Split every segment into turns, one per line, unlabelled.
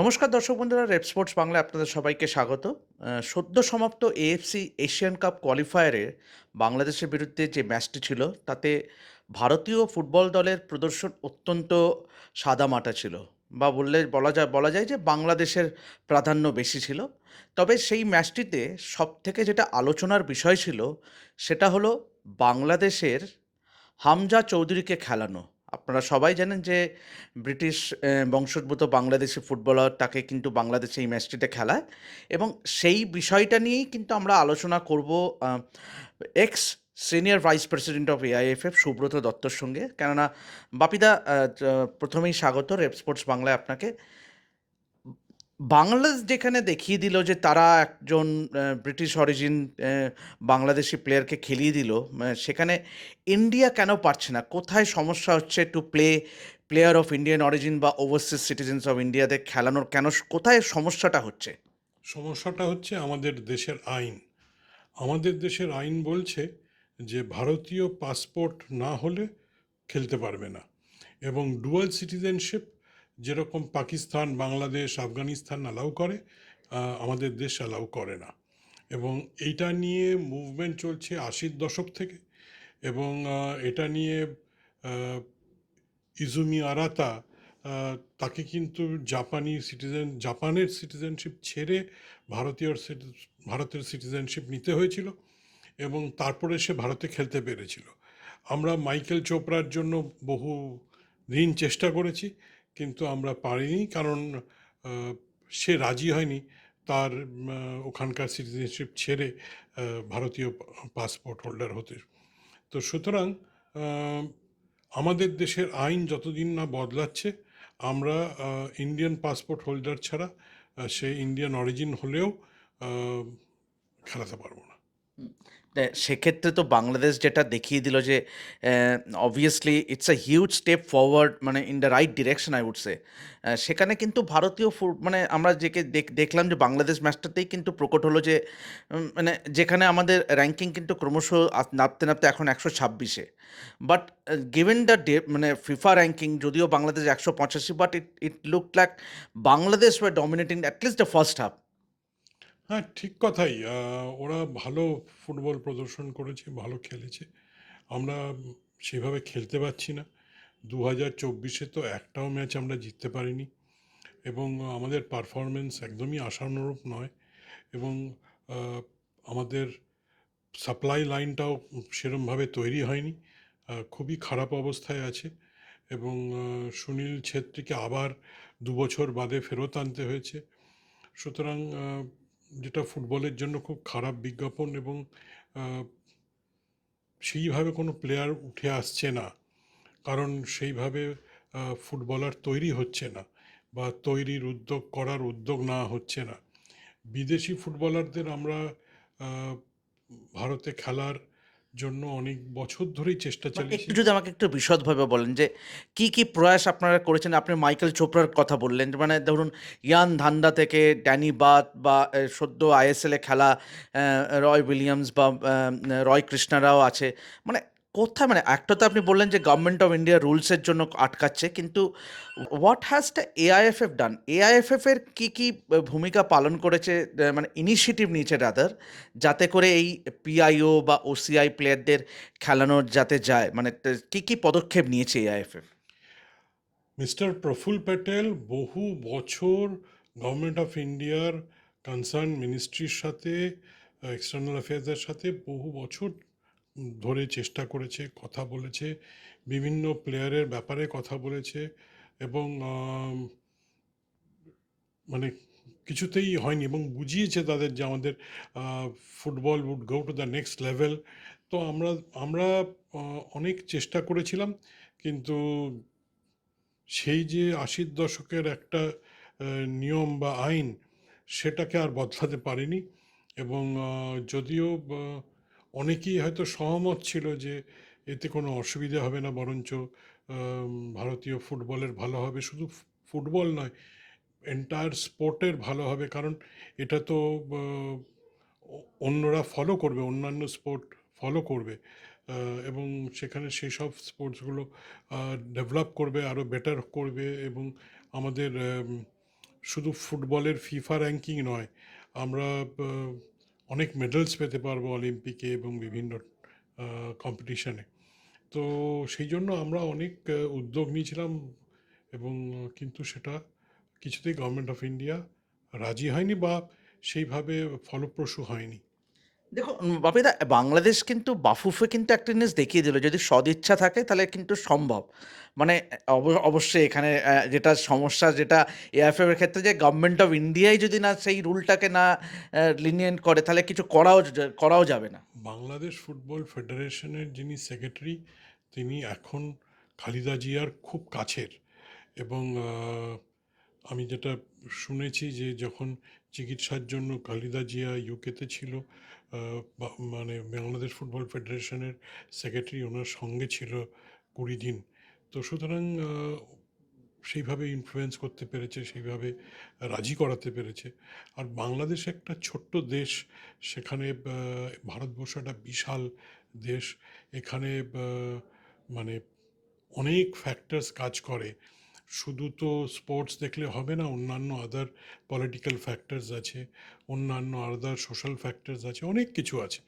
নমস্কার দর্শক বন্ধুরা, রেপ স্পোর্টস বাংলায় আপনাদের সবাইকে স্বাগত। সদ্য সমাপ্ত এএফসি এশিয়ান কাপ কোয়ালিফায়ারে বাংলাদেশের বিরুদ্ধে যে ম্যাচটি ছিল, তাতে ভারতীয় ফুটবল দলের প্রদর্শন অত্যন্ত সাদামাটা ছিল বা বললে বলা যায় বলা যায় যে বাংলাদেশের প্রাধান্য বেশি ছিল। তবে সেই ম্যাচটিতে সব থেকে যেটা আলোচনার বিষয় ছিল, সেটা হলো বাংলাদেশের হামজা চৌধুরীকে খেলানো। আপনারা সবাই জানেন যে ব্রিটিশ বংশোদ্ভূত বাংলাদেশি ফুটবলার তাকে কিন্তু বাংলাদেশে এই ম্যাচটিতে খেলায় এবং সেই বিষয়টা নিয়েই কিন্তু আমরা আলোচনা করব ex senior vice president of AIFF Subrata দত্তর সঙ্গে। কেননা বাপিদা প্রথমেই স্বাগত রেপ স্পোর্টস বাংলায় আপনাকে। বাংলাদেশ যেখানে দেখিয়ে দিল যে তারা একজন ব্রিটিশ অরিজিন বাংলাদেশি প্লেয়ারকে খেলিয়ে দিল সেখানে ইন্ডিয়া কেন পারছে না? কোথায় সমস্যা হচ্ছে to play player of Indian origin বা ওভারসিজ সিটিজেন্স অফ ইন্ডিয়াদের খেলানোর? কেন কোথায় সমস্যাটা হচ্ছে?
সমস্যাটা হচ্ছে আমাদের দেশের আইন। আমাদের দেশের আইন বলছে যে ভারতীয় পাসপোর্ট না হলে খেলতে পারবে না এবং ডুয়াল সিটিজেনশিপ যেরকম পাকিস্তান, বাংলাদেশ, আফগানিস্তান অ্যালাউ করে আমাদের দেশ অ্যালাউ করে না। এবং এইটা নিয়ে মুভমেন্ট চলছে আশির দশক থেকে এবং এটা নিয়ে ইজুমি আরাতা তাকে কিন্তু জাপানি সিটিজেন জাপানের সিটিজেনশিপ ছেড়ে ভারতীয় ভারতের সিটিজেনশিপ নিতে হয়েছিল এবং তারপরে সে ভারতে খেলতে পেরেছিল। আমরা মাইকেল চোপড়ার জন্য বহু দিন চেষ্টা করেছি। কিন্তু আমরা পারিনি কারণ সে রাজি হয়নি। তার ওখানকার সিটিজেনশিপ ছেড়ে ভারতীয় পাসপোর্ট হোল্ডার হতে। তো সুতরাং আমাদের দেশের আইন যতদিন না বদলাচ্ছে, আমরা ইন্ডিয়ান পাসপোর্ট হোল্ডার ছাড়া সে ইন্ডিয়ান অরিজিন হলেও খেলাতে পারব না।
সেক্ষেত্রে তো বাংলাদেশ যেটা দেখিয়ে দিল যে obviously it's a huge step forward মানে in the right direction I say সেখানে কিন্তু ভারতীয় মানে আমরা যেকে দেখ- দেখলাম যে বাংলাদেশ ম্যাচটাতেই কিন্তু প্রকট হলো যে মানে যেখানে আমাদের র্যাঙ্কিং কিন্তু ক্রমশ নামতে নামতে এখন একশো ছাব্বিশে। বাট গিভেন দ্য ডে মানে ফিফা র্যাঙ্কিং যদিও বাংলাদেশ একশো পঁচাশি but it it look like Bangladesh were dominating at least the first half
হ্যাঁ ঠিক কথাই। ওরা ভালো ফুটবল প্রদর্শন করেছে, ভালো খেলেছে। আমরা সেভাবে খেলতে পারছি না। দু হাজার চব্বিশে তো একটাও ম্যাচ আমরা জিততে পারিনি এবং আমাদের পারফরমেন্স একদমই আশানুরূপ নয় এবং আমাদের সাপ্লাই লাইনটাও সেরমভাবে তৈরি হয়নি। খুবই খারাপ অবস্থায় আছে এবং সুনীল ছেত্রীকে আবার দু বছর বাদে ফেরত আনতে হয়েছে। সুতরাং যেটা ফুটবলের জন্য খুব খারাপ বিজ্ঞাপন এবং সেইভাবে কোনো প্লেয়ার উঠে আসছে না। কারণ সেইভাবে ফুটবলার তৈরি হচ্ছে না বা তৈরির উদ্যোগ, করার উদ্যোগ না হচ্ছে না। বিদেশি ফুটবলারদের আমরা ভারতে খেলার জন্য অনেক বছর ধরেই চেষ্টা চালিয়েছি
একটু যদি আমাকে একটু বিশদভাবে বলেন যে কি কি প্রয়াস আপনারা করেছেন? আপনি মাইকেল চোপড়ার কথা বললেন মানে ধরুন ইয়ান ধান্দা থেকে ড্যানি বাত বা সদ্য আইএসএলে খেলা রয় উইলিয়ামস বা রয় কৃষ্ণারাও আছে। মানে কোথায়? মানে একটা তো আপনি বললেন যে গভর্নমেন্ট অফ ইন্ডিয়া রুলসের জন্য আটকাচ্ছে, কিন্তু what has the AIFF done AIFF এর কি কি ভূমিকা পালন করেছে? মানে ইনিশিয়েটিভ নিয়েছে রাদার যাতে করে এই পিআইও বা ওসিআই প্লেয়ারদের খেলানোর যাতে যায়? মানে কি কি পদক্ষেপ নিয়েছে এআইএফএফ
মিস্টার প্রফুল প্যাটেল বহু বছর গভর্নমেন্ট অফ ইন্ডিয়ার কনসার্ন মিনিস্ট্রির সাথে এক্সটার্নাল অ্যাফেয়ার্সের সাথে বহু বছর ধরে চেষ্টা করেছে, কথা বলেছে, বিভিন্ন প্লেয়ারের ব্যাপারে কথা বলেছে এবং মানে কিছুতেই হয়নি এবং বুঝিয়েছে তাদের যে আমাদের football would go to the next level তো আমরা আমরা অনেক চেষ্টা করেছিলাম, কিন্তু সেই যে আশির দশকের একটা নিয়ম বা আইন, সেটাকে আর বদলাতে পারিনি এবং যদিও অনেকেই হয়তো সহমত ছিল যে এতে কোনো অসুবিধা হবে না, বরঞ্চ ভারতীয় ফুটবলের ভালো হবে। শুধু ফুটবল নয় এন্টায়ার স্পোর্টের ভালো হবে। কারণ এটা তো অন্যরা ফলো করবে, অন্যান্য স্পোর্ট ফলো করবে। এবং সেখানে সেই সব স্পোর্টসগুলো ডেভেলপ করবে আরও বেটার করবে এবং আমাদের শুধু ফুটবলের ফিফা র্যাঙ্কিং নয়, আমরা অনেক মেডেলস পেতে পারব অলিম্পিকে এবং বিভিন্ন কম্পিটিশনে তো সেই জন্য আমরা অনেক উদ্যোগ নিয়েছিলাম এবং কিন্তু সেটা কিছুতেই গভর্নমেন্ট অফ ইন্ডিয়া রাজি হয়নি বা সেইভাবে ফলপ্রসূ হয়নি।
দেখুন বাপিদা বাংলাদেশ কিন্তু বাফুফে কিন্তু একটা জিনিস দেখিয়ে দিল, যদি সদিচ্ছা থাকে তাহলে কিন্তু সম্ভব। মানে অব- অবশ্যই এখানে যেটা সমস্যা, যেটা এআইএফএফ এর ক্ষেত্রে যে গভর্নমেন্ট অফ ইন্ডিয়াই যদি না সেই রুলটাকে না লিনিয়েন্ট করে, তাহলে কিছু করাও করাও যাবে না।
বাংলাদেশ ফুটবল ফেডারেশনের যিনি সেক্রেটারি তিনি এখন খালিদা জিয়ার খুব কাছের। এবং আমি যেটা শুনেছি যে যখন চিকিৎসার জন্য খালিদা জিয়া ইউকেতে ছিল মানে বাংলাদেশ ফুটবল ফেডারেশনের সেক্রেটারি ওনার সঙ্গে ছিল কুড়ি দিন। তো সুতরাং সেইভাবে ইনফ্লুয়েন্স করতে পেরেছে, সেইভাবে রাজি করাতে পেরেছে। আর বাংলাদেশ একটা ছোট্ট দেশ, সেখানে ভারতবর্ষ একটা বিশাল দেশ। এখানে মানে অনেক ফ্যাক্টরস কাজ করে। শুধু তো স্পোর্টস দেখলে হবে না, অন্যান্য আদার পলিটিক্যাল ফ্যাক্টরস আছে, অন্যান্য আদার সোশ্যাল ফ্যাক্টরস আছে, অনেক কিছু আছে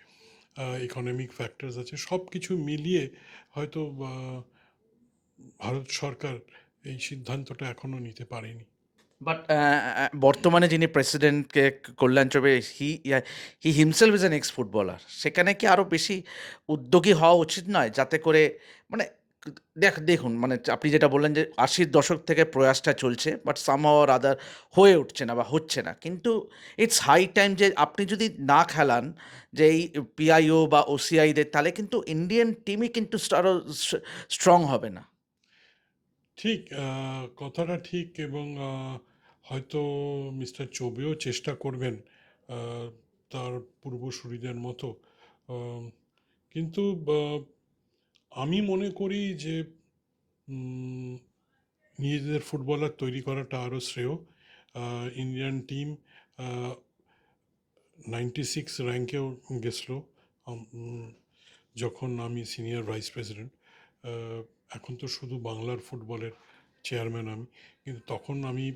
ইকোনমিক ফ্যাক্টরস আছে সব কিছু মিলিয়ে হয়তো ভারত সরকার এই সিদ্ধান্তটা এখনও নিতে পারেনি।
বাট বর্তমানে যিনি প্রেসিডেন্টকে Kalyan Chaubey he he himself is an ex footballer সেখানে কি আরও বেশি উদ্যোগী হওয়া উচিত নয়? যাতে করে মানে দেখ, দেখুন মানে আপনি যেটা বললেন যে আশির দশক থেকে প্রয়াসটা চলছে বাট সামহাও আদার হয়ে উঠছে না বা হচ্ছে না। কিন্তু ইটস হাই টাইম যে আপনি যদি না খেলান, যে এই পিআইও বা ওসিআইদের তাহলে কিন্তু ইন্ডিয়ান টিমই কিন্তু আরও স্ট্রং হবে না।
ঠিক কথাটা ঠিক এবং হয়তো মিস্টার চৌবেও চেষ্টা করবেন তার পূর্বসূরিদের মতো কিন্তু আমি মনে করি যে নিজেদের ফুটবলার তৈরি করাটা আরও শ্রেয়। ইন্ডিয়ান টিম নাইনটি সিক্স র্যাঙ্কেও গেছিল। যখন আমি সিনিয়র ভাইস প্রেসিডেন্ট এখন তো শুধু বাংলার ফুটবলের চেয়ারম্যান আমি, কিন্তু তখন আমি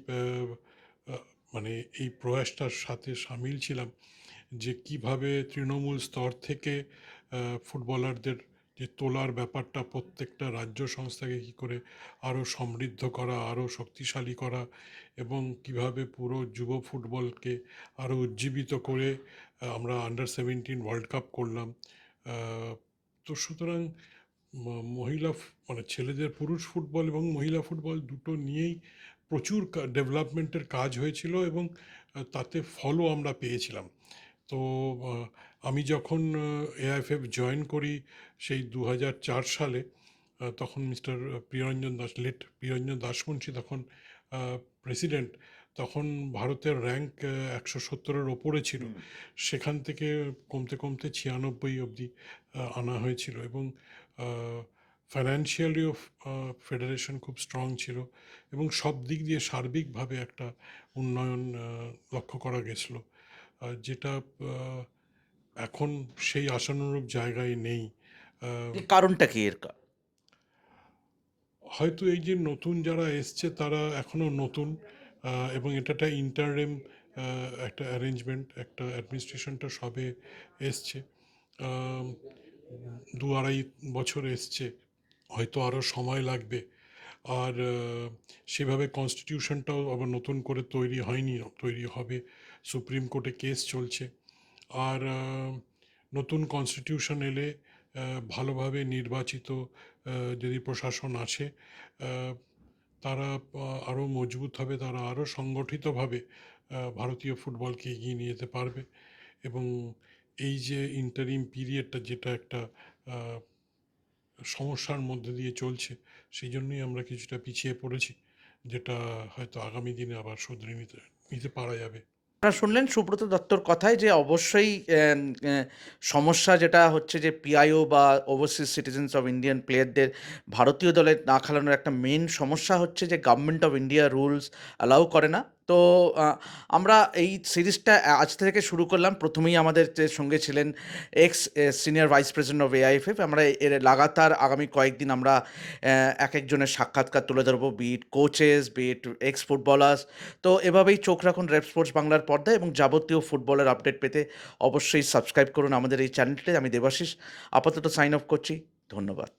মানে এই প্রয়াসটার সাথে সামিল ছিলাম যে, কীভাবে তৃণমূল স্তর থেকে ফুটবলারদের যে তোলার ব্যাপারটা প্রত্যেকটা রাজ্য সংস্থাকে কী করে আরও সমৃদ্ধ করা আরও শক্তিশালী করা এবং কীভাবে পুরো যুব ফুটবলকে আরও উজ্জীবিত করে আমরা আন্ডার সেভেন্টিন ওয়ার্ল্ড কাপ করলাম। তো সুতরাং মহিলা মানে ছেলেদের পুরুষ ফুটবল এবং মহিলা ফুটবল দুটো নিয়েই প্রচুর ডেভেলপমেন্টের কাজ হয়েছিল এবং তাতে ফলও আমরা পেয়েছিলাম। তো আমি যখন এআইএফএফ জয়েন করি সেই দু চার সালে তখন মিস্টার প্রিয়রঞ্জন দাস লেট প্রিয়রঞ্জন দাসমুন্সী তখন প্রেসিডেন্ট তখন ভারতের র্যাঙ্ক একশো সত্তরের ওপরে ছিল। সেখান থেকে কমতে কমতে ছিয়ানব্বই অবধি আনা হয়েছিল এবং ফাইন্যান্সিয়ালিও ফেডারেশন খুব স্ট্রং ছিল এবং সব দিক দিয়ে সার্বিকভাবে একটা উন্নয়ন লক্ষ্য করা গেছিল। যেটা এখন সেই আশানুরূপ জায়গায় নেই
কারণটা কি এর
হয়তো এই যে নতুন যারা এসছে তারা এখনও নতুন এবং এটা একটা ইন্টাররেম একটা অ্যারেঞ্জমেন্ট একটা অ্যাডমিনিস্ট্রেশনটা সবে এসছে দু আড়াই বছর এসছে হয়তো আরও সময় লাগবে। আর সেভাবে কনস্টিটিউশনটাও আবার নতুন করে তৈরি হয়নি তৈরি হবে সুপ্রিম কোর্টে কেস চলছে। আর নতুন কনস্টিটিউশন এলে ভালোভাবে নির্বাচিত যদি প্রশাসন আছে তারা আরও মজবুত হবে, তারা আরও সংগঠিতভাবে ভারতীয় ফুটবলকে এগিয়ে নিয়ে যেতে পারবে। এবং এই যে ইন্টারিম পিরিয়ডটা যেটা একটা সমস্যার মধ্যে দিয়ে চলছে, সেই জন্যই আমরা কিছুটা পিছিয়ে পড়েছি, যেটা হয়তো আগামী দিনে আবার শুধরে নিতে নিতে পারা যাবে।
আপনারা শুনলেন সুব্রত দত্তর কথায় যে অবশ্যই সমস্যা যেটা হচ্ছে যে পিআইও বা ওভারসিজ সিটিজেন্স অফ ইন্ডিয়ান প্লেয়ারদের ভারতীয় দলে না খেলানোর একটা মেন সমস্যা হচ্ছে যে government of India rules allow করে না। তো আমরা এই সিরিজটা আজ থেকে শুরু করলাম। প্রথমেই আমাদের সঙ্গে ছিলেন ex senior vice president of AIFF আমরা এর লাগাতার আগামী কয়েকদিন আমরা এক একজনের সাক্ষাৎকার তুলে ধরবো be it coaches be it ex footballers তো, এভাবেই চোখ রাখুন রেপ স্পোর্টস বাংলার পর্দায় এবং যাবতীয় ফুটবলের আপডেট পেতে অবশ্যই সাবস্ক্রাইব করুন আমাদের এই চ্যানেলটিতে আমি দেবাশিস, আপাতত সাইন অফ করছি। ধন্যবাদ।